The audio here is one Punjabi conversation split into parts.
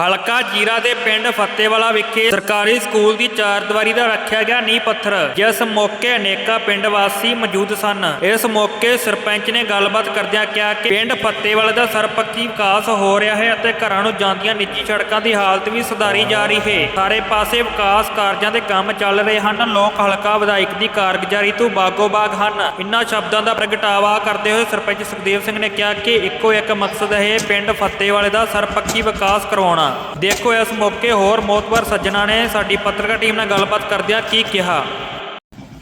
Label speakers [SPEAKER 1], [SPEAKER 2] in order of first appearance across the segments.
[SPEAKER 1] ਹਲਕਾ ਜੀਰਾ ਦੇ ਪਿੰਡ ਫੱਤੇਵਾਲਾ ਵਿਖੇ ਸਰਕਾਰੀ ਸਕੂਲ ਦੀ ਚਾਰ ਦੀਵਾਰੀ ਦਾ ਰੱਖਿਆ ਗਿਆ ਨੀਂਹ ਪੱਥਰ, ਜਿਸ ਮੌਕੇ ਅਨੇਕਾਂ ਪਿੰਡ ਵਾਸੀ ਮੌਜੂਦ ਸਨ। ਇਸ ਮੌਕੇ ਸਰਪੰਚ ਨੇ ਗੱਲਬਾਤ ਕਰਦਿਆਂ ਕਿਹਾ ਕਿ ਪਿੰਡ ਫੱਤੇਵਾਲਾ ਦਾ ਸਰਪੱਕੀ ਵਿਕਾਸ ਹੋ ਰਿਹਾ ਹੈ ਅਤੇ ਘਰਾਂ ਨੂੰ ਜਾਂਦੀਆਂ ਨਿੱਜੀ ਸੜਕਾਂ ਦੀ ਹਾਲਤ ਵੀ ਸੁਧਾਰੀ ਜਾ ਰਹੀ ਹੈ। ਸਾਰੇ ਪਾਸੇ ਵਿਕਾਸ ਕਾਰਜਾਂ ਦੇ ਕੰਮ ਚੱਲ ਰਹੇ ਹਨ। ਲੋਕ ਹਲਕਾ ਵਿਧਾਇਕ ਦੀ ਕਾਰਗੁਜ਼ਾਰੀ ਤੋਂ ਬਾਗੋ-ਬਾਗ ਹਨ। ਇਨ੍ਹਾਂ ਸ਼ਬਦਾਂ ਦਾ ਪ੍ਰਗਟਾਵਾ ਕਰਦੇ ਹੋਏ ਸਰਪੰਚ ਸੁਖਦੇਵ ਸਿੰਘ ਨੇ ਕਿਹਾ ਕਿ ਇੱਕੋ ਇੱਕ ਮਕਸਦ ਹੈ ਪਿੰਡ ਫੱਤੇਵਾਲੇ ਦਾ ਸਰਪੱਕੀ ਵਿਕਾਸ ਕਰਵਾਉਣਾ। ਦੇਖੋ ਇਸ ਮੌਕੇ ਹੋਰ ਮੋਤਬਰ ਸੱਜਣਾ ਨੇ ਸਾਡੀ ਪੱਤਰਕਾਰ ਟੀਮ ਨਾਲ ਗੱਲਬਾਤ ਕਰਦਿਆਂ ਕੀ ਕਿਹਾ?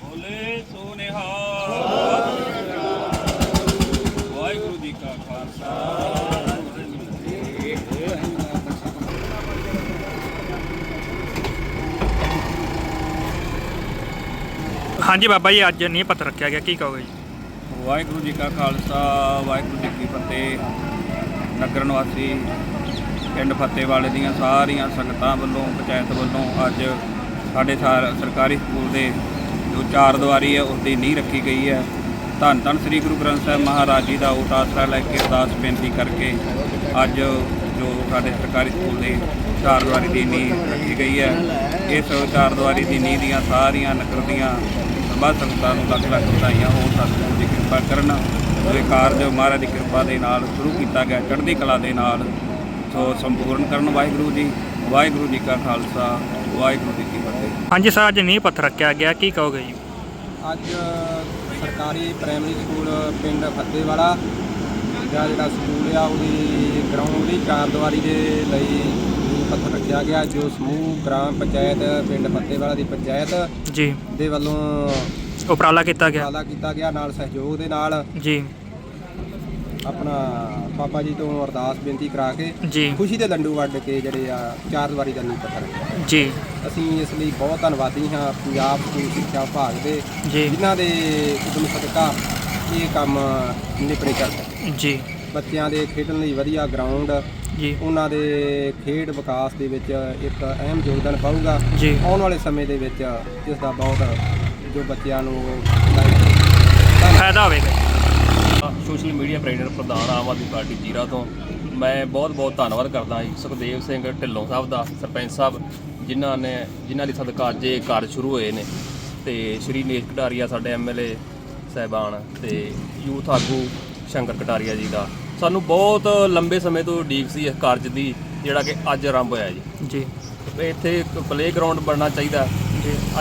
[SPEAKER 2] ਬੋਲੇ ਸੋ ਨਿਹਾਲ ਵਾਹਿਗੁਰੂ ਜੀ ਕਾ ਖਾਲਸਾ।
[SPEAKER 1] ਹਾਂਜੀ ਬਾਬਾ ਜੀ ਅੱਜ ਨੀਂਹ ਪੱਥਰ ਰੱਖਿਆ ਗਿਆ ਕੀ ਕਹੋਗੇ ਜੀ?
[SPEAKER 2] ਵਾਹਿਗੁਰੂ ਜੀ ਕਾ ਖਾਲਸਾ ਵਾਹਿਗੁਰੂ ਜੀ ਕੀ ਫਤਿਹ। ਨਗਰ ਨਿਵਾਸੀ ਪਿੰਡ ਫਤਿਹਵਾਲੇ ਦੀਆਂ ਸਾਰੀਆਂ ਸੰਗਤਾਂ ਵੱਲੋਂ, ਪੰਚਾਇਤ ਵੱਲੋਂ ਅੱਜ ਸਾਡੇ ਸਾਰ- ਸਰਕਾਰੀ ਸਕੂਲ ਦੇ ਜੋ ਚਾਰ ਦੀਵਾਰੀ ਹੈ ਉਸ ਦੀ ਨੀਂਹ ਰੱਖੀ ਗਈ ਹੈ। ਧੰਨ ਧੰਨ ਸ੍ਰੀ ਗੁਰੂ ਗ੍ਰੰਥ ਸਾਹਿਬ ਮਹਾਰਾਜ ਜੀ ਦਾ ਓਟ ਆਸਰਾ ਲੈ ਕੇ ਅਰਦਾਸ ਬੇਨਤੀ ਕਰਕੇ ਅੱਜ ਜੋ ਸਾਡੇ ਸਰਕਾਰੀ ਸਕੂਲ ਦੇ ਚਾਰ ਦੀਵਾਰੀ ਦੀ ਨੀਂਹ ਰੱਖੀ ਗਈ ਹੈ। ਇਸ ਚਾਰ ਦੀਵਾਰੀ ਦੀ ਨੀਂਹ ਦੀਆਂ ਸਾਰੀਆਂ ਨਗਰ ਦੀਆਂ ਸਭਾ ਸੰਗਤਾਂ ਨੂੰ ਲੱਖ ਲੱਖ ਵਧਾਈਆਂ ਹੋਣ ਸਤਿਗੁਰੂ ਦੀ ਕਿਰਪਾ ਕਰਨ। ਇਹ ਕਾਰਜ ਮਹਾਰਾਜ ਦੀ ਕਿਰਪਾ ਦੇ ਨਾਲ ਸ਼ੁਰੂ ਕੀਤਾ ਗਿਆ, ਚੜ੍ਹਦੀ ਕਲਾ ਦੇ ਨਾਲ ਸੋ ਸੰਪੂਰਨ ਕਰਨ ਵਾਹਿਗੁਰੂ ਜੀ ਵਾਹਿਗੁਰੂ ਜੀ ਕਾ ਖਾਲਸਾ ਵਾਹਿਗੁਰੂ ਜੀ ਕੀ ਫਤਿਹ।
[SPEAKER 1] ਹਾਂਜੀ ਸਰ ਅੱਜ ਨੀਂਹ ਪੱਥਰ ਰੱਖਿਆ ਗਿਆ ਕੀ ਕਹੋਗੇ ਜੀ?
[SPEAKER 3] ਅੱਜ ਸਰਕਾਰੀ ਪ੍ਰਾਇਮਰੀ ਸਕੂਲ ਪਿੰਡ ਫੱਤੇਵਾਲਾ ਦਾ ਜਿਹੜਾ ਸਕੂਲ ਆ ਉਹਦੀ ਗਰਾਊਂਡ ਦੀ ਚਾਰ ਦੀਵਾਰੀ ਦੇ ਲਈ ਪੱਥਰ ਰੱਖਿਆ ਗਿਆ ਜੋ ਸਮੂਹ ਗ੍ਰਾਮ ਪੰਚਾਇਤ ਪਿੰਡ ਫੱਤੇਵਾਲਾ ਦੀ ਪੰਚਾਇਤ
[SPEAKER 1] ਜੀ।
[SPEAKER 3] ਦੇ ਵੱਲੋਂ
[SPEAKER 1] ਉਪਰਾਲਾ ਕੀਤਾ ਗਿਆ।
[SPEAKER 3] ਉਪਰਾਲਾ ਕੀਤਾ ਗਿਆ ਨਾਲ ਸਹਿਯੋਗ ਦੇ ਨਾਲ।
[SPEAKER 1] ਜੀ।
[SPEAKER 3] ਆਪਣਾ ਬਾਬਾ ਜੀ ਤੋਂ ਅਰਦਾਸ ਬੇਨਤੀ ਕਰਾ ਕੇ
[SPEAKER 1] ਜੀ।
[SPEAKER 3] ਖੁਸ਼ੀ ਦੇ ਲੰਡੂ ਵੱਢ ਕੇ ਜਿਹੜੇ ਆ ਚਾਰ ਦੀਵਾਰੀ ਦਾ ਨੀਂਹ ਪੱਥਰ ਰੱਖਿਆ
[SPEAKER 1] ਜੀ।
[SPEAKER 3] ਅਸੀਂ ਇਸ ਲਈ ਬਹੁਤ ਧੰਨਵਾਦੀ ਹਾਂ ਪੰਜਾਬ ਸਕੂਲ ਸਿੱਖਿਆ ਵਿਭਾਗ ਦੇ
[SPEAKER 1] ਜੀ।
[SPEAKER 3] ਜਿਨ੍ਹਾਂ ਦੇ ਉਦਮ ਸਦਕਾ ਇਹ ਕੰਮ ਨਿਪੜੇ ਕਰ ਸਕੇ
[SPEAKER 1] ਜੀ।
[SPEAKER 3] ਬੱਚਿਆਂ ਦੇ ਖੇਡਣ ਲਈ ਵਧੀਆ ਗਰਾਊਂਡ
[SPEAKER 1] ਜੀ।
[SPEAKER 3] ਉਹਨਾਂ ਦੇ ਖੇਡ ਵਿਕਾਸ ਦੇ ਵਿੱਚ ਇੱਕ ਅਹਿਮ ਯੋਗਦਾਨ ਪਾਊਗਾ।
[SPEAKER 1] ਜੀ।
[SPEAKER 3] ਆਉਣ ਵਾਲੇ ਸਮੇਂ ਦੇ ਵਿੱਚ ਇਸ ਦਾ ਬਹੁਤ ਜੋ ਬੱਚਿਆਂ ਨੂੰ
[SPEAKER 1] ਫਾਇਦਾ ਹੋਵੇਗਾ।
[SPEAKER 4] ਸੋਸ਼ਲ ਮੀਡੀਆ ਪ੍ਰੈਜ਼ੀਡੈਂਟ ਪ੍ਰਧਾਨ ਆਮ ਆਦਮੀ ਪਾਰਟੀ ਜੀਰਾ ਤੋਂ। ਮੈਂ ਬਹੁਤ-ਬਹੁਤ ਧੰਨਵਾਦ ਕਰਦਾ ਜੀ ਸੁਖਦੇਵ ਸਿੰਘ ਢਿੱਲੋਂ ਸਾਹਿਬ ਦਾ ਸਰਪੰਚ ਸਾਹਿਬ ਜਿਨ੍ਹਾਂ ਨੇ ਜਿਨ੍ਹਾਂ ਦੀ ਸਦਕਾ ਅੱਜ ਇਹ ਕਾਰਜ ਸ਼ੁਰੂ ਹੋਏ ਨੇ। ਤੇ ਸ਼੍ਰੀ ਨੇਸ਼ ਕਟਾਰੀਆ ਸਾਡੇ ਐਮਐਲਏ ਸਹਿਬਾਨ ਤੇ ਯੂਥ ਆਗੂ ਸ਼ੰਕਰ ਕਟਾਰੀਆ ਜੀ ਦਾ। ਸਾਨੂੰ ਬਹੁਤ ਲੰਬੇ ਸਮੇਂ ਤੋਂ ਉਡੀਕ ਸੀ ਇਸ ਕਾਰਜ ਦੀ ਜਿਹੜਾ ਕਿ ਅੱਜ ਆਰੰਭ ਹੋਇਆ ਜੀ।
[SPEAKER 1] ਜੀ।
[SPEAKER 4] ਇੱਥੇ ਇੱਕ ਪਲੇਗਰਾਉਂਡ ਬਣਨਾ ਚਾਹੀਦਾ।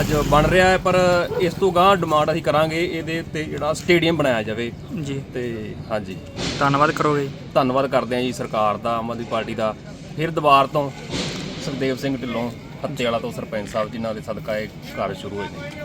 [SPEAKER 4] ਅੱਜ ਬਣ ਰਿਹਾ ਹੈ ਪਰ ਇਸ ਤੋਂ ਗਾਂ ਡਿਮਾਂਡ ਅਸੀਂ ਕਰਾਂਗੇ ਇਹਦੇ ਤੇ ਜਿਹੜਾ ਸਟੇਡੀਅਮ ਬਣਾਇਆ ਜਾਵੇ।
[SPEAKER 1] ਜੀ।
[SPEAKER 4] ਤੇ ਹਾਂਜੀ।
[SPEAKER 1] ਧੰਨਵਾਦ ਕਰੋਗੇ
[SPEAKER 4] ਧੰਨਵਾਦ ਕਰਦੇ ਹਾਂ ਜੀ ਸਰਕਾਰ ਦਾ ਆਮ ਆਦਮੀ ਪਾਰਟੀ ਦਾ। ਫਿਰ ਦੁਬਾਰ ਤੋਂ ਸੁਖਦੇਵ ਸਿੰਘ ਢਿੱਲੋਂ ਹੱਤੇ ਵਾਲਾ ਤੋਂ ਸਰਪੰਚ ਸਾਹਿਬ ਜਿਨ੍ਹਾਂ ਦੇ ਸਦਕਾ ਇਹ ਕਾਰਜ ਸ਼ੁਰੂ ਹੋਏ ਨੇ।